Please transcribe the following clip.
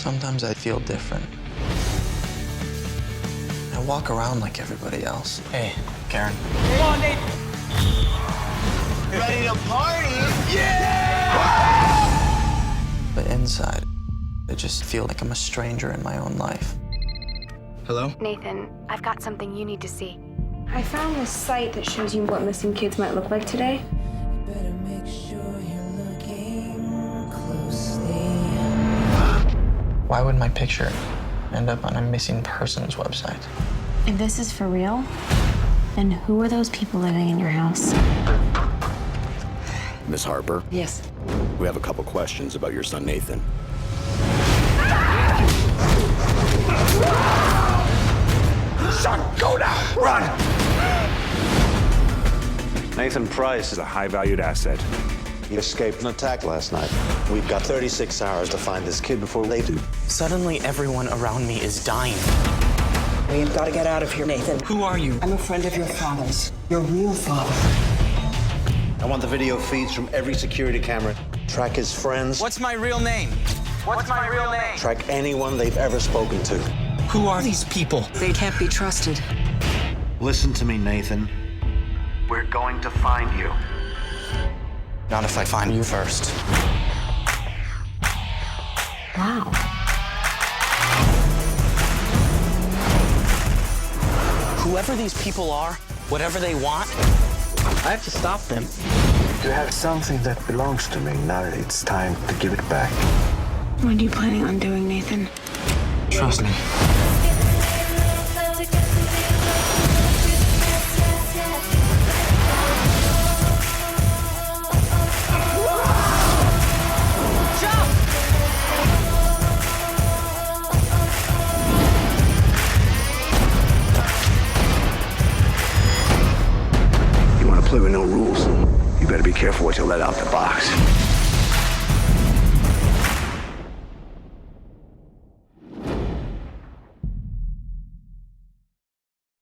Sometimes I feel different. I walk around like everybody else. Hey, Karen. Come on, Nate. Ready to party? Yeah! But inside, I just feel like I'm a stranger in my own life. Hello? Nathan, I've got something you need to see. I found this site that shows you what missing kids might look like today. Why would my picture end up on a missing persons website? If this is for real, then who are those people living in your house? Miss Harper, Yes. we have a couple questions about your son Nathan. Chocolat, run. Nathan Price is a high valued asset. He escaped an attack last night. We've got 36 hours to find this kid before they do. Suddenly, everyone around me is dying. We've got to get out of here, Nathan. Who are you? I'm a friend of your father's. Your real father. I want the video feeds from every security camera. Track his friends. What's my real name? What's my real name? Track anyone they've ever spoken to. Who are these people? They can't be trusted. Listen to me, Nathan. We're going to find you. Not if I find you first. Wow. Whoever these people are, whatever they want, I have to stop them. You have something that belongs to me. Now it's time to give it back. What are you planning on doing, Nathan? Trust me. Play with no rules? You better be careful what you let out the box.